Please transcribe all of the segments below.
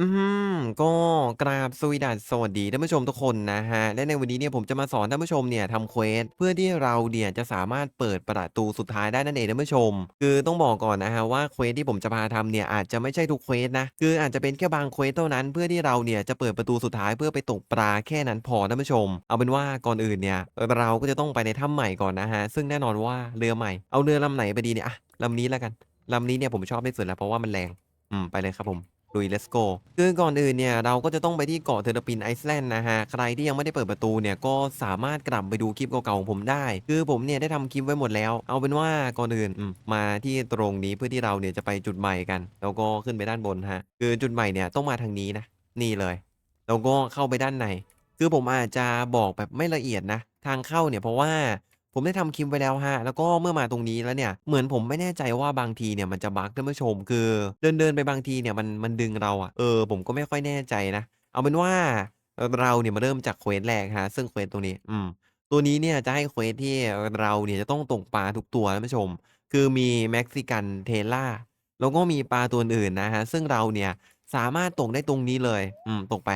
อืม ก็กราบสวีดัส สวัสดีท่านผู้ชมทุกคนนะครับ และในวันนี้เนี่ยผมจะมาสอนท่านผู้ชมเนี่ยทำ เควส เพื่อที่เราเนี่ยจะสามารถเปิดประตูสุดท้ายได้นั่นเองท่านผู้ชม คือต้องบอกก่อนนะครับว่า เควส ที่ผมจะพาทำเนี่ยอาจจะไม่ใช่ทุก เควส นะ คืออาจจะเป็นแค่บาง เควส เท่านั้น เพื่อที่เราเนี่ยจะเปิดประตูสุดท้ายเพื่อไปตกปลาแค่นั้นพอท่านผู้ชม เอาเป็นว่าก่อนอื่นเนี่ยเราก็จะต้องไปในถ้ำใหม่ก่อนนะฮะซึ่งแน่นอนว่าเรือใหม่ เอาเรือลำไหนไปดีเนี่ย อะ ลำนี้แล้วกัน ลำนี้เนี่ยผมชอบที่สุดแล้ว เพราะว่ามันแรง อืม ไปเลยครับผม ลุย let's go คือก่อนอื่นเนี่ยเราก็จะต้องไปที่เกาะเทอร์ปินไอซ์แลนด์นะฮะ ใครที่ยังไม่ได้เปิดประตูเนี่ยก็สามารถกลับไปดูคลิปเก่าๆของผมได้ คือผมเนี่ยได้ทำคลิปไว้หมดแล้ว เอาเป็นว่าก่อนอื่นมมาที่ตรงนี้เพื่อที่เราเนี่ยจะไปจุดใหม่กัน แล้วก็ขึ้นไปด้านบนฮะ คือจุดใหม่เนี่ยต้องมาทางนี้นะ นี่เลย แล้วก็เข้าไปด้านใน คือผมอาจจะบอกแบบไม่ละเอียดนะ ทางเข้าเนี่ยเพราะว่า ผมได้ทำคลิปไว้แล้วฮะ แล้วก็เมื่อมาตรงนี้แล้วเนี่ย เหมือนผมไม่แน่ใจว่าบางทีเนี่ยมันจะบั๊กท่านผู้ชม คือเดินๆไปบางทีเนี่ยมันมันดึงเราอะเออผมก็ไม่ค่อยแน่ใจนะ เอาเป็นว่าเราเนี่ยมาเริ่มจากเควสแรกฮะ ซึ่งเควสตรงนี้ อืม ตัวนี้เนี่ยจะให้เควสที่เราเนี่ยจะต้องตกปลาทุกตัวท่านผู้ชม คือมีเม็กซิกันเทล่า แล้วก็มีปลาตัวอื่นนะฮะ ซึ่งเราเนี่ยสามารถตกได้ตรงนี้เลย อืม ตกไป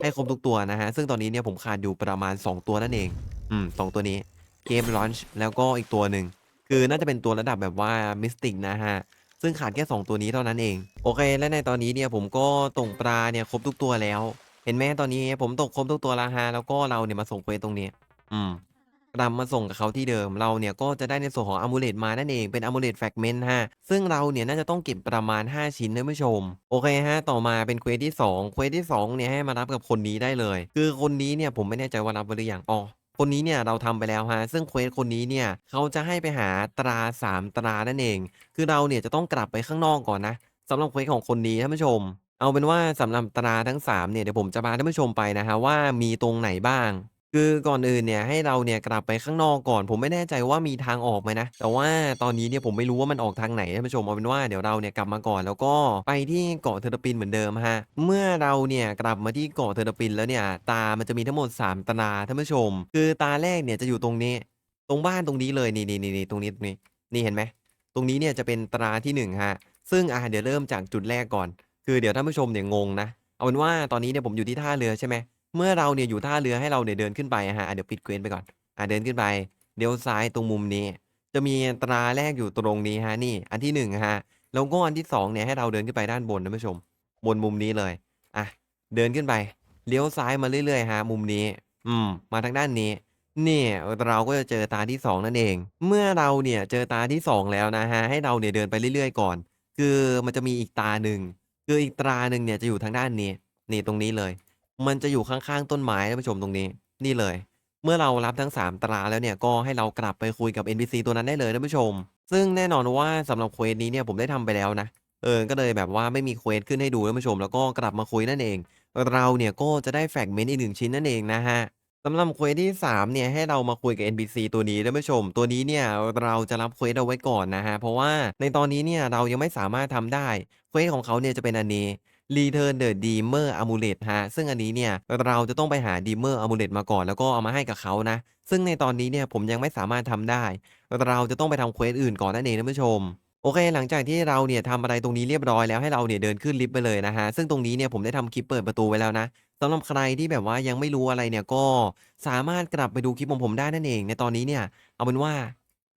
ให้ครบทุกตัวนะฮะ ซึ่งตอนนี้เนี่ยผมขาดอยู่ประมาณ 2 ตัวนั่นเอง อืมสองตัวนี้ เกมลอนช์แล้วก็อีกตัวหนึ่ง คือน่าจะเป็นตัวระดับแบบว่ามิสติกนะฮะ ซึ่งขาดแค่ 2 ตัวนี้เท่านั้นเอง โอเค และในตอนนี้เนี่ยผมก็ตกปลาเนี่ยครบทุกตัวแล้ว เห็นไหมตอนนี้ผมตกครบทุกตัวล้วฮะแล้วก็เราเนี่ยมาส่งเควสตรงนี้ อืมนำมาส่งกับเขาที่เดิมเราเนี่ยก็จะได้ในส่วนของอ m มูเลตมานั่นเองเป็นอ m มูเลตแฟกเมนต์ฮะซึ่งเราเนี่ยน่าจะต้องเก็บประมาณ 5 ชิ้นนะผู้ชม โอเคฮะต่อมาเป็นเควสที่2เควสที่2เนี่ยให้มารับกับคนนี้ได้เลย คือคนนี้เนี่ยผมไม่แน่ใจว่ารับหรือยังอ๋อ คนนี้เนี่ยเราทำไปแล้วฮะซึ่งเควสคนนี้เนี่ยเขาจะให้ไปหาตรา 3 ตรานั่นเอง คือเราเนี่ยจะต้องกลับไปข้างนอกก่อนนะสำหรับเควสของคนนี้ท่านผู้ชม เอาเป็นว่าสำหรับตราทั้ง3เนี่ยเดี๋ยวผมจะพาท่านผู้ชมไปนะฮะว่ามีตรงไหนบ้าง คือก่อนอื่นเนี่ยให้เราเนี่ยกลับไปข้างนอกก่อน ผมไม่แน่ใจว่ามีทางออกไหมนะ แต่ว่าตอนนี้เนี่ยผมไม่รู้ว่ามันออกทางไหนท่านผู้ชมเอาเป็นว่าเดี๋ยวเราเนี่ยกลับมาก่อนแล้วก็ไปที่เกาะเทอร์ปินเหมือนเดิมฮะเมื่อเราเนี่ยกลับมาที่เกาะเทอร์ปินแล้วเนี่ยตามันจะมีทั้งหมด 3 ตาท่านผู้ชม คือตาแรกเนี่ยจะอยู่ตรงนี้ ตรงบ้านตรงนี้เลยนี่นี่นี่ตรงนี้ตรงนี้นี่เห็นไหมตรงนี้เนี่ยจะเป็นตราที่1ฮะซึ่งอะเดี๋ยวเริ่มจากจุดแรกก่อน คือเดี๋ยวท่านผู้ชมเนี่ยงงนะเอาเป็นว่าตอนนี้เนี่ยผมอยู่ที่ท่าเรือใช่ไหม เมื่อเราเนี่ยอยู่ท่าเรือให้เราเนี่ยเดินขึ้นไปอะฮะอะเดี๋ยวปิดเควสไปก่อนอะเดินขึ้นไปเลี้ยวซ้ายตรงมุมนี้ จะมีตราแรกอยู่ตรงนี้ฮะนี่ อันที่1ฮะแล้วก็อันที่2เนี่ยให้เราเดินขึ้นไปด้านบนท่านผู้ชม บนมุมนี้เลยอะเดินขึ้นไปเลี้ยวซ้ายมาเรื่อยๆฮะมุมนี้ อืม มาทางด้านนี้เนี่ยเราก็จะเจอตาที่ 2 นั่นเอง เมื่อเราเนี่ยเจอตาที่ 2 แล้วนะฮะให้เราเนี่ยเดินไปเรื่อยๆก่อน คือมันจะมีอีกตาหนึ่งคืออีกตราหนึ่งเนี่ยจะอยู่ทางด้านนี้นี่ตรงนี้เลย มันจะอยู่ข้างๆต้นไม้ท่านผู้ชมตรงนี้ นี่เลย เมื่อเรารับทั้ง 3ตราแล้วเนี่ยก็ให้เรากลับไปคุยกับ NPC ตัวนั้นได้เลยท่านผู้ชม ซึ่งแน่นอนว่าสำหรับเควสนี้เนี่ยผมได้ทำไปแล้วนะเออก็เลยแบบว่าไม่มีเควสขึ้นให้ดูท่านผู้ชม แล้วก็กลับมาคุยนั่นเอง เราเนี่ยก็จะได้แฟกเมนต์อีกหนึ่งชิ้นนั่นเองนะฮะสำหรับเควสที่3เนี่ยให้เรามาคุยกับ NPC ตัวนี้ท่านผู้ชม ตัวนี้เนี่ยเราจะรับเควสเอาไว้ก่อนนะฮะเพราะว่าในตอนนี้เนี่ยเรายังไม่สามารถทำได้เควสของเขาเนี่ยจะเป็นอันนี้ Return the Dreamer Amulet ฮะ ซึ่งอันนี้เนี่ยเราจะต้องไปหา Dreamer Amulet มาก่อน แล้วก็เอามาให้กับเขานะ ซึ่งในตอนนี้เนี่ยผมยังไม่สามารถทำได้ เราจะต้องไปทำเควสอื่นก่อนนั่นเองท่านผู้ชมโอเค หลังจากที่เราเนี่ยทำอะไรตรงนี้เรียบร้อยแล้วให้เราเนี่ยเดินขึ้นลิฟต์ไปเลยนะฮะ ซึ่งตรงนี้เนี่ยผมได้ทำคลิปเปิดประตูไว้แล้วนะสำหรับใครที่แบบว่ายังไม่รู้อะไรเนี่ยก็สามารถกลับไปดูคลิปของผมได้นั่นเอง ในตอนนี้เนี่ยเอาเป็นว่า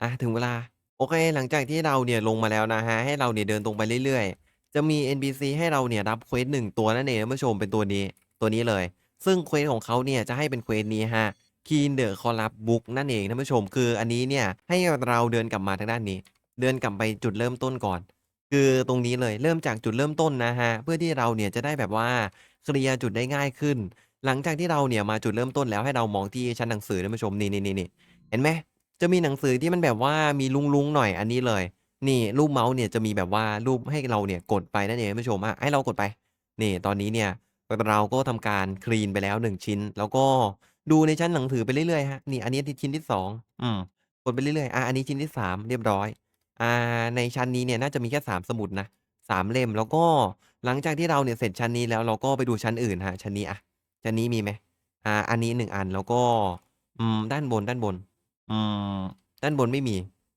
อะถึงเวลา โอเค หลังจากที่เราเนี่ยลงมาแล้วนะฮะให้เราเนี่ยเดินตรงไปเรื่อยๆ จะมี NPC ให้เราเนี่ยรับเควสหนึ่งตัวนั่นเองท่านผู้ชมเป็นตัวนี้ตัวนี้เลย ซึ่งเควสของเขาเนี่ยจะให้เป็นเควสนี้ฮะ Keen the Collab Book นั่นเองท่านผู้ชม คืออันนี้เนี่ยให้เราเดินกลับมาทางด้านนี้ เดินกลับไปจุดเริ่มต้นก่อน คือตรงนี้เลยเริ่มจากจุดเริ่มต้นนะฮะเพื่อที่เราเนี่ยจะได้แบบว่าเคลียร์จุดได้ง่ายขึ้น หลังจากที่เราเนี่ยมาจุดเริ่มต้นแล้วให้เรามองที่ชั้นหนังสือท่านผู้ชมนี่นี่นี่เห็นไหมจะมีหนังสือที่มันแบบว่ามีลุงๆหน่อยอันนี้เลย นี่รูปเมาส์เนี่ยจะมีแบบว่ารูปให้เราเนี่ยกดไปนั่นเองผู้ชมอะให้เรากดไป นี่ตอนนี้เนี่ยเราก็ทำการคลีนไปแล้ว 1 ชิ้น แล้วก็ดูในชั้นหนังสือไปเรื่อยๆฮะนี่อันนี้ชิ้นที่ 2 อืมกดไปเรื่อยๆอ่าอันนี้ชิ้นที่ 3 เรียบร้อย อ่า ในชั้นนี้เนี่ยน่าจะมีแค่ 3 สมุดนะ3เล่มแล้วก็หลังจากที่เราเนี่ยเสร็จชั้นนี้แล้วเราก็ไปดูชั้นอื่นฮะชั้นนี้อะชั้นนี้มีไหมอ่า อันนี้1อันแล้วก็ อืม ด้านบนด้านบน อืม ด้านบนไม่มี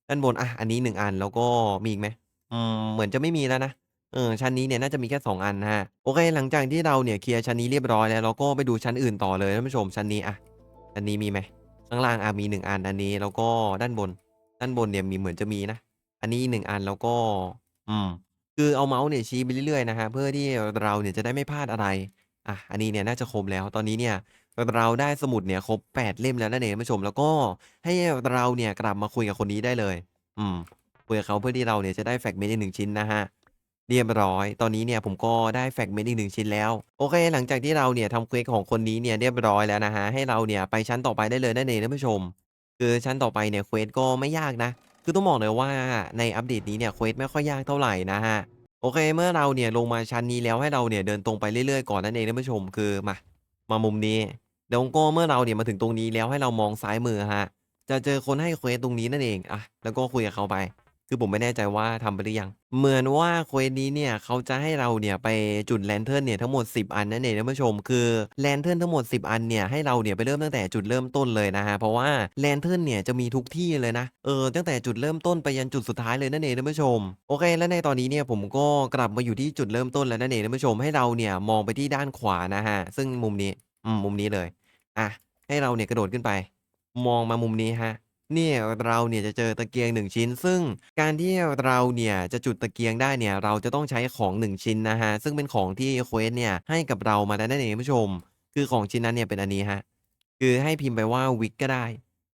ด้านบน อะ อันนี้ 1 อัน แล้วก็มีอีกไหม อืม เหมือนจะไม่มีแล้วนะ เออ ชั้นนี้เนี่ยน่าจะมีแค่ 2 อันนะครับ โอเค หลังจากที่เราเนี่ยเคลียร์ชั้นนี้เรียบร้อยแล้ว เราก็ไปดูชั้นอื่นต่อเลยท่านผู้ชม ชั้นนี้ อะ ชั้นนี้มีไหม ข้างล่าง อะ มี 1 อัน อันนี้ แล้วก็ด้านบน ด้านบนเนี่ยมี เหมือนจะมีนะ อันนี้อีก1อัน แล้วก็ อืม คือเอาเมาส์เนี่ยชี้ไปเรื่อย ๆ นะครับ เพื่อที่เราเนี่ยจะได้ไม่พลาดอะไร อะ อันนี้เนี่ยน่าจะครบแล้ว ตอนนี้เนี่ย เราได้สมุดเนี่ยครบ 8 เล่มแล้วนั่นเองท่านผู้ชม แล้วก็ให้เราเนี่ยกลับมาคุยกับคนนี้ได้เลย อืมคุยกับเขาเพื่อที่เราเนี่ยจะได้แฟกเมนต์อีกหนึ่งชิ้นนะครับเรียบร้อย ตอนนี้เนี่ยผมก็ได้แฟกเมนต์อีกหนึ่งชิ้นแล้ว โอเค หลังจากที่เราเนี่ยทำเควสของคนนี้เนี่ยเรียบร้อยแล้วนะครับให้เราเนี่ยไปชั้นต่อไปได้เลยนั่นเองท่านผู้ชม คือชั้นต่อไปเนี่ยเควสก็ไม่ยากนะ คือต้องบอกเลยว่าในอัปเดตนี้เนี่ยเควสไม่ค่อยยากเท่าไหร่นะครับโอเค เมื่อเราเนี่ยลงมาชั้นนี้แล้วให้เราเนี่ยเดินตรงไปเรื่อยๆก่อนนั่นเองท่านผู้ชม คือมา มามุมนี้ แล้วก็เมื่อเราเนี่ยมาถึงตรงนี้แล้วให้เรามองซ้ายมือครับจะเจอคนให้เควสตรงนี้นั่นเองอะแล้วก็คุยกับเขาไป คือผมไม่แน่ใจว่าทำไปหรือยัง เหมือนว่าเควสนี้เนี่ยเขาจะให้เราเนี่ยไปจุดแลนเทิร์นเนี่ยทั้งหมด 10 อันนั่นเองท่านผู้ชม คือแลนเทิร์นทั้งหมด 10 อันเนี่ยให้เราเนี่ยไปเริ่มตั้งแต่จุดเริ่มต้นเลยนะครับเพราะว่าแลนเทิร์นเนี่ยจะมีทุกที่เลยนะ เออตั้งแต่จุดเริ่มต้นไปยันจุดสุดท้ายเลยนั่นเองท่านผู้ชม โอเค และในตอนนี้เนี่ยผมก็กลับมาอยู่ที่จุดเริ่มต้นแล้วนั่นเองท่านผู้ชมให้เราเนี่ยมองไปที่ด้านขวานะฮะซึ่งมุมนี้ อืมมุมนี้เลย อะ ให้เราเนี่ยกระโดดขึ้นไป มองมามุมนี้ฮะ เนี่ยเราเนี่ยจะเจอตะเกียง1ชิ้น ซึ่งการที่เราเนี่ยจะจุดตะเกียงได้เนี่ย เราจะต้องใช้ของ1ชิ้นนะฮะ ซึ่งเป็นของที่เควสเนี่ยให้กับเรามาแล้วนั่นเองผู้ชม คือของชิ้นนั้นเนี่ยเป็นอันนี้ฮะ คือให้พิมพ์ไปว่าวิกก็ได้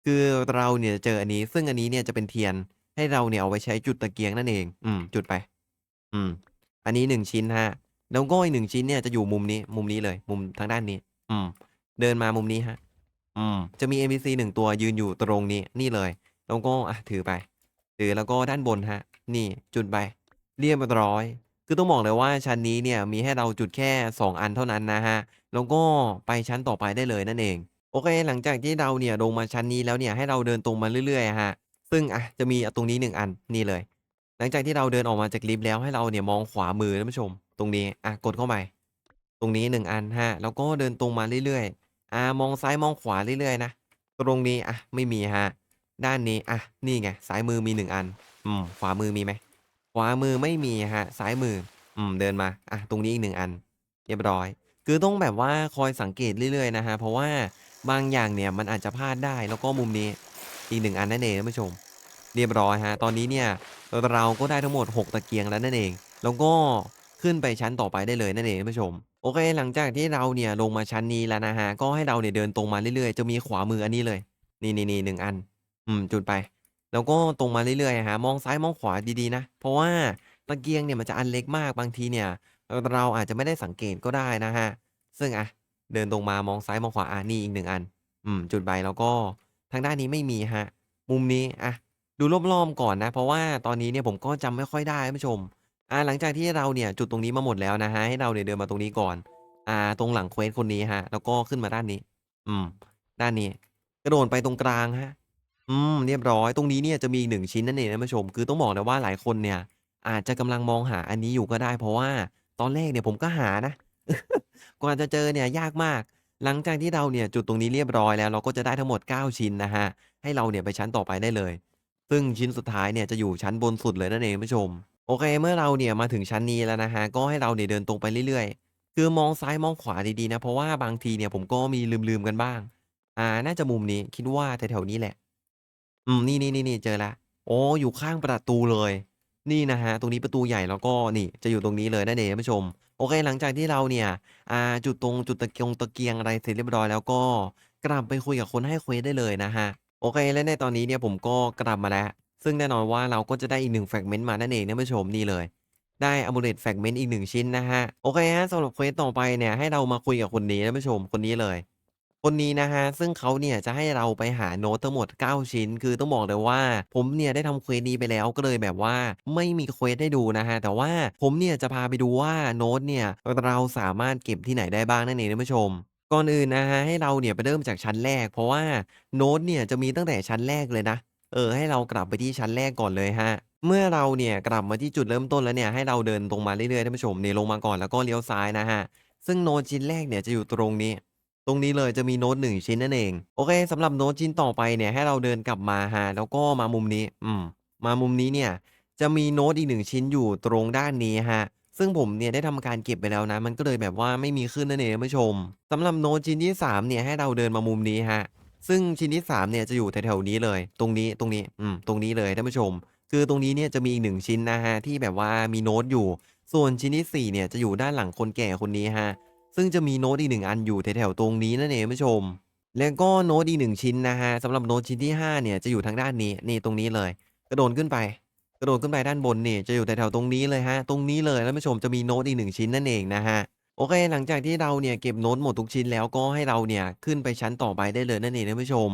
คือเราเนี่ยจะเจออันนี้ ซึ่งอันนี้เนี่ยจะเป็นเทียน ให้เราเนี่ยเอาไว้ใช้จุดตะเกียงนั่นเอง อืม จุดไป อืม อันนี้1ชิ้นฮะ แล้วก็อีกหนึ่งชิ้นเนี่ยจะอยู่มุมนี้ มุมนี้เลย มุมทางด้านนี้ อืม เดินมามุมนี้ฮะ อืม จะมี NPC 1ตัวยืนอยู่ตรงนี้นี่เลย แล้วก็อะถือไป ถือแล้วก็ด้านบนฮะ นี่จุดไป เรียบร้อย คือต้องบอกเลยว่าชั้นนี้เนี่ยมีให้เราจุดแค่ 2 อันเท่านั้นนะฮะ แล้วก็ไปชั้นต่อไปได้เลยนั่นเอง โอเค หลังจากที่เราเนี่ยลงมาชั้นนี้แล้วเนี่ยให้เราเดินตรงมาเรื่อยๆอะฮะ ซึ่งอะจะมีตรงนี้ 1 อันนี่เลย หลังจากที่เราเดินออกมาจากลิฟต์แล้วให้เราเนี่ยมองขวามือท่านผู้ชม ตรงนี้อะกดเข้าไป ตรงนี้ 1 อันฮะแล้วก็เดินตรงมาเรื่อยๆ อ่ามองซ้ายมองขวาเรื่อยๆนะ ตรงนี้อะไม่มีฮะ ด้านนี้อะนี่ไงซ้ายมือมี 1 อัน อืมขวามือมีไหมขวามือไม่มีฮะซ้ายมือ อืมเดินมาอะตรงนี้อีก1อัน เรียบร้อย คือต้องแบบว่าคอยสังเกตเรื่อยๆนะครับเพราะว่าบางอย่างเนี่ยมันอาจจะพลาดได้แล้วก็มุมนี้อีก1อันนั่นเองท่านผู้ชม เรียบร้อยฮะตอนนี้เนี่ยเราก็ได้ทั้งหมด 6 ตะเกียงแล้วนั่นเอง แล้วก็ขึ้นไปชั้นต่อไปได้เลยนั่นเองท่านผู้ชม โอเค หลังจากที่เราเนี่ยลงมาชั้นนี้แล้วนะฮะ ก็ให้เราเนี่ยเดินตรงมาเรื่อยๆ จะมีขวามืออันนี้เลย นี่นี่นี่หนึ่งอัน อืม จุดไป แล้วก็ตรงมาเรื่อยๆฮะ มองซ้ายมองขวาดีๆนะ เพราะว่าตะเกียงเนี่ยมันจะอันเล็กมาก บางทีเนี่ย เราอาจจะไม่ได้สังเกตก็ได้นะฮะ ซึ่งอะเดินตรงมามองซ้ายมองขวา อะนี่อีก1อัน อืม จุดไปแล้วก็ทางด้านนี้ไม่มีฮะ มุมนี้อะดูรอบๆก่อนนะ เพราะว่าตอนนี้เนี่ยผมก็จำไม่ค่อยได้ท่านผู้ชม อ่าหลังจากที่เราเนี่ยจุดตรงนี้มาหมดแล้วนะฮะให้เราเนี่ยเดินมาตรงนี้ก่อน อ่า ตรงหลังเควสคนนี้ฮะ แล้วก็ขึ้นมาด้านนี้ อืม ด้านนี้ กระโดดไปตรงกลางฮะ อืม เรียบร้อยตรงนี้เนี่ยจะมีอีก1ชิ้นนั่นเองท่านผู้ชม คือต้องบอกเลยว่าหลายคนเนี่ย อาจจะกำลังมองหาอันนี้อยู่ก็ได้ เพราะว่าตอนแรกเนี่ยผมก็หานะกว่าจะเจอเนี่ยยากมาก หลังจากที่เราเนี่ยจุดตรงนี้เรียบร้อยแล้วเราก็จะได้ทั้งหมด 9 ชิ้นนะครับให้เราเนี่ยไปชั้นต่อไปได้เลย ซึ่งชิ้นสุดท้ายเนี่ยจะอยู่ชั้นบนสุดเลยนั่นเองผู้ชม โอเค เมื่อเราเนี่ยมาถึงชั้นนี้แล้วนะครับก็ให้เราเนี่ยเดินตรงไปเรื่อยๆ คือมองซ้ายมองขวาดีๆนะ เพราะว่าบางทีเนี่ยผมก็มีลืมๆกันบ้าง อ่า น่าจะมุมนี้คิดว่าแถวๆนี้แหละ อืม นี่ๆๆๆเจอแล้วอ๋ออยู่ข้างประตูเลย นี่นะครับตรงนี้ประตูใหญ่แล้วก็นี่จะอยู่ตรงนี้เลยนั่นเองท่านผู้ชม โอเค หลังจากที่เราเนี่ย อ่า จุดตรงจุดตะเกียงตะเกียงอะไรเสร็จเรียบร้อยแล้วก็กลับไปคุยกับคนให้เควสได้เลยนะครับโอเค และในตอนนี้เนี่ยผมก็กลับมาแล้ว ซึ่งแน่นอนว่าเราก็จะได้อีก1แฟกเมนต์มานั่นเองท่านผู้ชมนี่เลย ได้ Amulet Fragment อีก1ชิ้นนะครับโอเคครับสำหรับเควสต่อไปเนี่ยให้เรามาคุยกับคนนี้ท่านผู้ชมคนนี้เลย คนนี้นะครับซึ่งเขาเนี่ยจะให้เราไปหาโน้ตทั้งหมด 9 ชิ้น คือต้องบอกเลยว่า ผมเนี่ยได้ทำเควสนี้ไปแล้วก็เลยแบบว่าไม่มีเควสให้ดูนะครับแต่ว่าผมเนี่ยจะพาไปดูว่าโน้ตเนี่ยเราสามารถเก็บที่ไหนได้บ้างนั่นเองท่านผู้ชมก่อนอื่นนะครับให้เราเนี่ยไปเริ่มจากชั้นแรก เพราะว่าโน้ตเนี่ยจะมีตั้งแต่ชั้นแรกเลยนะ เออ ให้เรากลับไปที่ชั้นแรกก่อนเลยครับเมื่อเราเนี่ยกลับมาที่จุดเริ่มต้นแล้วเนี่ยให้เราเดินตรงมาเรื่อยๆท่านผู้ชมเนี่ยลงมาก่อนแล้วก็เลี้ยวซ้ายนะครับซึ่งโน้ตชิ้นแรกเนี่ยจะอยู่ตรงนี้ ตรงนี้เลยจะมีโน้ต1ชิ้นนั่นเอง โอเคสำหรับโน้ตชิ้นต่อไปเนี่ยให้เราเดินกลับมาครับแล้วก็มามุมนี้ อืม มามุมนี้เนี่ยจะมีโน้ตอีก1ชิ้นอยู่ตรงด้านนี้ครับซึ่งผมเนี่ยได้ทำการเก็บไปแล้วนะ มันก็เลยแบบว่าไม่มีขึ้นนั่นเองท่านผู้ชมสำหรับโน้ตชิ้นที่3เนี่ยให้เราเดินมามุมนี้ฮะ ซึ่งชิ้นที่3เนี่ยจะอยู่แถวๆนี้เลย ตรงนี้ตรงนี้อืมตรงนี้เลยท่านผู้ชม คือตรงนี้เนี่ยจะมีอีกหนึ่งชิ้นนะฮะที่แบบว่ามีโน้ตอยู่ ส่วนชิ้นที่สี่เนี่ยจะอยู่ด้านหลังคนแก่คนนี้ฮะซึ่งจะมีโน้ตอีกหนึ่งอันอยู่แถวๆตรงนี้นั่นเองท่านผู้ชม แล้วก็โน้ตอีกหนึ่งชิ้นนะฮะสำหรับโน้ตชิ้นที่ห้าเนี่ยจะอยู่ทางด้านนี้นี่ตรงนี้เลย กระโดดขึ้นไป กระโดดขึ้นไปด้านบนนี่จะอยู่แถวๆตรงนี้เลยฮะตรงนี้เลยท่านผู้ชมจะมีโน้ตอีกหนึ่งชิ้นนั่นเองนะฮะ โอเค หลังจากที่เราเนี่ยเก็บโน้ตหมดทุกชิ้นแล้วก็ให้เราเนี่ยขึ้นไปชั้นต่อไปได้เลยนั่นเองท่านผู้ชม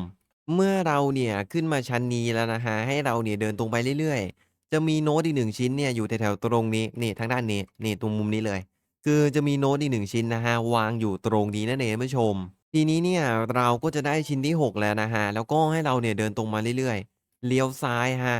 เมื่อเราเนี่ยขึ้นมาชั้นนี้แล้วนะฮะให้เราเนี่ยเดินตรงไปเรื่อยๆ จะมีโน้ตอีกหนึ่งชิ้นเนี่ยอยู่แถวๆตรงนี้นี่ทางด้านนี้นี่ตรงมุมนี้เลย คือจะมีโน้ตอีกหนึ่งชิ้นนะฮะวางอยู่ตรงนี้นั่นเองท่านผู้ชม ทีนี้เนี่ยเราก็จะได้ชิ้นที่ 6 แล้วนะฮะแล้วก็ให้เราเนี่ยเดินตรงมาเรื่อยๆ เลี้ยวซ้ายฮะ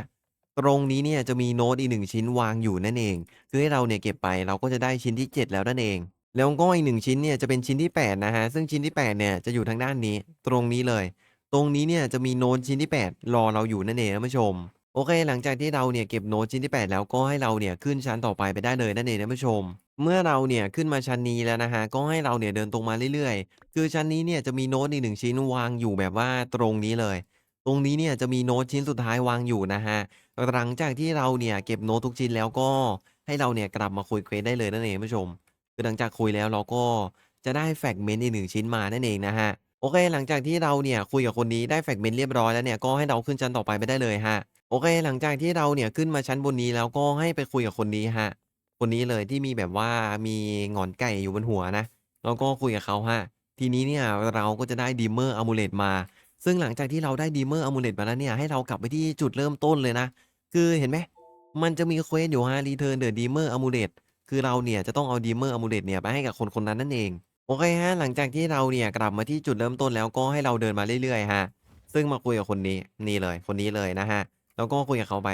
ตรงนี้เนี่ยจะมีโน้ตอีกหนึ่งชิ้นวางอยู่นั่นเอง คือให้เราเนี่ยเก็บไปเราก็จะได้ชิ้นที่ 7 แล้วนั่นเอง แล้วก็อีกหนึ่งชิ้นเนี่ยจะเป็นชิ้นที่ 8 นะฮะซึ่งชิ้นที่ 8 เนี่ยจะอยู่ทางด้านนี้ ตรงนี้เลย ตรงนี้เนี่ยจะมีโน้ตชิ้นที่ 8 รอเราอยู่นั่นเองท่านผู้ชม โอเค หลังจากที่เราเนี่ยเก็บโน้ตชิ้นที่ 8 แล้วก็ให้เราเนี่ยขึ้นชั้นต่อไปไปได้เลยนั่นเองท่านผู้ชม เมื่อเราเนี่ยขึ้นมาชั้นนี้แล้วนะฮะ ก็ให้เราเนี่ยเดินตรงมาเรื่อยๆ คือชั้นนี้เนี่ยจะมีโน้ตอีกหนึ่งชิ้นวางอยู่แบบว่าตรงนี้เลย ตรงนี้เนี่ยจะมีโน้ตชิ้นสุดท้ายวางอยู่นะฮะ หลังจากที่เราเนี่ยเก็บโน้ตทุกชิ้นแล้วก็ให้เราเนี่ยกลับมาคุยเควสได้เลยนั่นเองท่านผู้ชม คือหลังจากคุยแล้วเราก็จะได้แฟกเมนต์อีกหนึ่งชิ้นมานั่นเองนะฮะโอเค หลังจากที่เราเนี่ยคุยกับคนนี้ได้แฟกเมนต์เรียบร้อยแล้วเนี่ยก็ให้เราขึ้นชั้นต่อไปไปได้เลยฮะโอเค หลังจากที่เราเนี่ยขึ้นมาชั้นบนนี้แล้วก็ให้ไปคุยกับคนนี้ฮะคนนี้เลยที่มีแบบว่ามีหงอนไก่อยู่บนหัวนะแล้วก็คุยกับเขาฮะทีนี้เนี่ยเราก็จะได้ดีเมอร์อะมูเลตมา ซึ่งหลังจากที่เราได้ดีเมอร์อะมูเลตมาแล้วเนี่ยให้เรากลับไปที่จุดเริ่มต้นเลยนะ คือเห็นไหมมันจะมีเควสอยู่ฮะ Return the Demon Amulet คือเราเนี่ยจะต้องเอา Demon Amulet เดตเนี่ยไปให้กับคนคนนั้นนั่นเอง โอเคฮะ หลังจากที่เราเนี่ยกลับมาที่จุดเริ่มต้นแล้วก็ให้เราเดินมาเรื่อยๆฮะ ซึ่งมาคุยกับคนนี้นี่เลย คนนี้เลยนะฮะ แล้วก็คุยกับเขาไป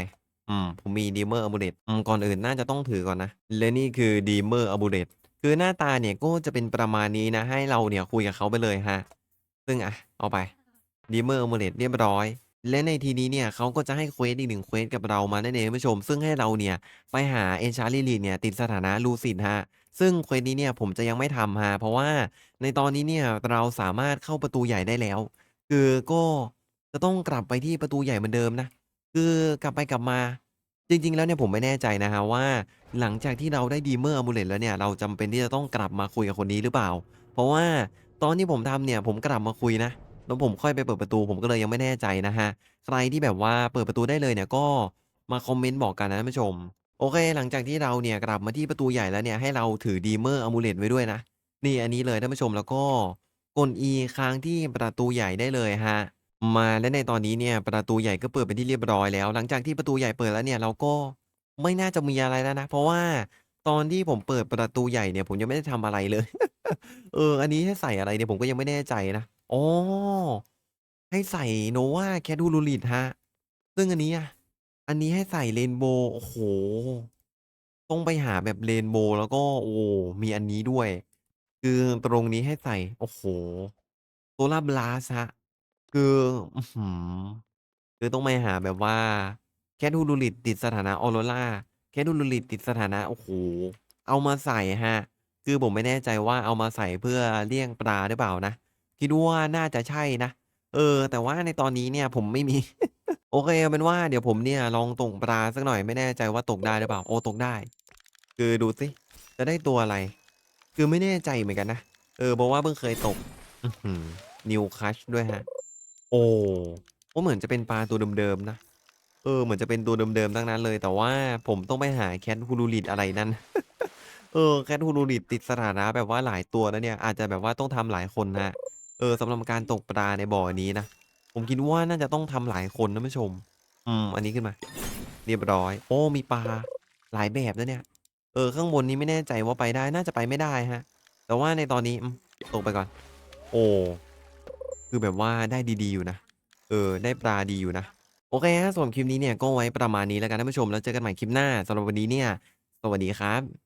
อืม ผมมี Demon Amulet อืม ก่อนอื่นน่าจะต้องถือก่อนนะ และนี่คือ Demon Amulet คือหน้าตาเนี่ยก็จะเป็นประมาณนี้นะ ให้เราเนี่ยคุยกับเขาไปเลยฮะ ซึ่งอะ เอาไป Demon Amulet เรียบร้อย และในทีนี้เนี่ยเขาก็จะให้เควสอีกหนึ่งเควสกับเรามานั่นเองท่านผู้ชม ซึ่งให้เราเนี่ยไปหาเอนชาร์ลีลีเนี่ยติดสถานะลูซิดฮะ ซึ่งเควสนี้เนี่ยผมจะยังไม่ทำฮะ เพราะว่าในตอนนี้เนี่ยเราสามารถเข้าประตูใหญ่ได้แล้ว คือก็จะต้องกลับไปที่ประตูใหญ่เหมือนเดิมนะ คือกลับไปกลับมาจริงๆ แล้วเนี่ยผมไม่แน่ใจนะฮะว่า หลังจากที่เราได้ดีเมอร์อมูเลตแล้วเนี่ยเราจำเป็นที่จะต้องกลับมาคุยกับคนนี้หรือเปล่า เพราะว่าตอนที่ผมทำเนี่ยผมกลับมาคุยนะ แล้วผมค่อยไปเปิดประตู ผมก็เลยยังไม่แน่ใจนะฮะ ใครที่แบบว่าเปิดประตูได้เลยเนี่ยก็มาคอมเมนต์บอกกันนะท่านผู้ชม โอเค หลังจากที่เราเนี่ยกลับมาที่ประตูใหญ่แล้วเนี่ยให้เราถือดีเมอร์อะมูเลตไว้ด้วยนะ นี่อันนี้เลยท่านผู้ชมแล้วก็กด E ค้างที่ประตูใหญ่ได้เลยฮะ มาและในตอนนี้เนี่ยประตูใหญ่ก็เปิดเป็นที่เรียบร้อยแล้ว หลังจากที่ประตูใหญ่เปิดแล้วเนี่ยเราก็ไม่น่าจะมีอะไรแล้วนะ เพราะว่าตอนที่ผมเปิดประตูใหญ่เนี่ยผมยังไม่ได้ทำอะไรเลย เออ อันนี้ให้ใส่อะไรเนี่ยผมก็ยังไม่แน่ใจนะ อ๋อ ให้ใส่โนวาแคดูลูริดฮะ ซึ่งอันนี้อะ อันนี้ให้ใส่เรนโบว์โอ้โห ต้องไปหาแบบเรนโบว์แล้วก็โอ้มีอันนี้ด้วย คือตรงนี้ให้ใส่ โอ้โหโซลาร์บลาสฮะ คืออื้อคือต้องไปหาแบบว่า แคทูลูริดติดสถานะออโรราแคทูลูริดติดสถานะ โอ้โห เอามาใส่ฮะ คือผมไม่แน่ใจว่าเอามาใส่เพื่อเลี่ยงปลาหรือเปล่านะ คิดว่าน่าจะใช่นะ เออ แต่ว่าในตอนนี้เนี่ยผมไม่มี โอเคเอาเป็นว่าเดี๋ยวผมเนี่ยลองตกปลาสักหน่อยไม่แน่ใจว่าตกได้หรือเปล่า โอ้ตกได้ คือดูสิจะได้ตัวอะไร คือไม่แน่ใจเหมือนกันนะ เออเพราะว่าเพิ่งเคยตกนิวคัชด้วยฮะ โอ้ก็เหมือนจะเป็นปลาตัวเดิมๆนะ เออ เหมือนจะเป็นตัวเดิมๆทั้งนั้นเลย แต่ว่าผมต้องไปหาแคทฮูลูริดอะไรนั่น เออ แคทฮูลูริดติดสถานะแบบว่าหลายตัวแล้วเนี่ย อาจจะแบบว่าต้องทำหลายคนนะ เออสำหรับการตกปลาในบ่อนี้นะ ผมคิดว่าน่าจะต้องทำหลายคนนะผู้ชม อืม อันนี้ขึ้นมา เรียบร้อย โอ้มีปลาหลายแบบนะเนี่ย เออข้างบนนี้ไม่แน่ใจว่าไปได้น่าจะไปไม่ได้ฮะ แต่ว่าในตอนนี้อืมตกไปก่อน โอ้คือแบบว่าได้ดีๆอยู่นะ เออ ได้ปลาดีอยู่นะ โอเคฮะส่วนคลิปนี้เนี่ยก็ไว้ประมาณนี้แล้วกันท่านผู้ชมแล้วเจอกันใหม่คลิปหน้าสำหรับวันนี้เนี่ย สวัสดีครับ